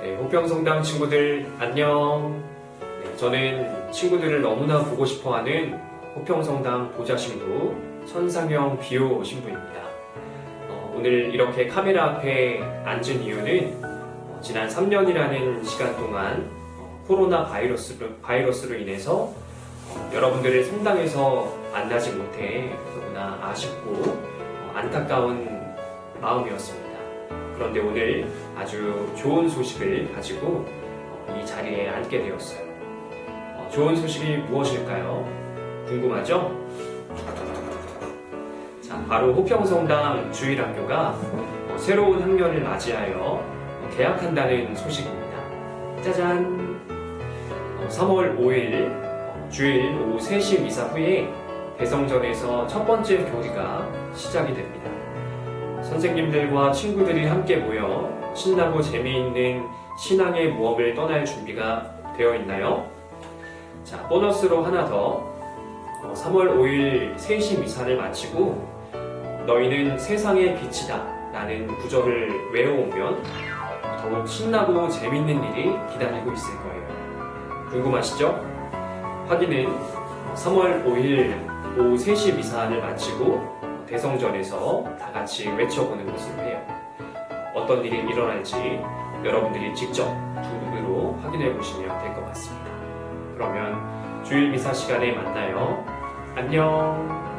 네, 호평성당 친구들 안녕. 네, 저는 친구들을 너무나 보고 싶어하는 호평성당 보좌신부 천상영 비호 신부입니다. 어, 오늘 이렇게 카메라 앞에 앉은 이유는 어, 지난 3년이라는 시간 동안 어, 코로나 바이러스로, 바이러스로 인해서 어, 여러분들을 성당에서 만나지 못해 너무나 아쉽고 어, 안타까운 마음이었습니다. 그런데 오늘 아주 좋은 소식을 가지고 어, 이 자리에 앉게 되었어요. 어, 좋은 소식이 무엇일까요? 궁금하죠? 자, 바로 호평성당 주일학교가 어, 새로운 학년을 맞이하여 어, 개학한다는 소식입니다. 짜잔! 어, 3월 5일 어, 주일 오후 3시 미사 후에 대성전에서 첫 번째 교리가 시작이 됩니다. 선생님들과 친구들이 함께 모여 신나고 재미있는 신앙의 모험을 떠날 준비가 되어 있나요? 자, 보너스로 하나 더. 어, 3월 5일 3시 미사를 마치고 너희는 세상의 빛이다 라는 구절을 외워오면 더욱 신나고 재밌는 일이 기다리고 있을 거예요. 궁금하시죠? 확인은 3월 5일 오후 3시 미사를 마치고 대성전에서 다 같이 외쳐보는 것으로 해요. 어떤 일이 일어날지 여러분들이 직접 두 눈으로 확인해 보시면 될 것 같습니다. 그러면 주일 미사 시간에 만나요. 안녕.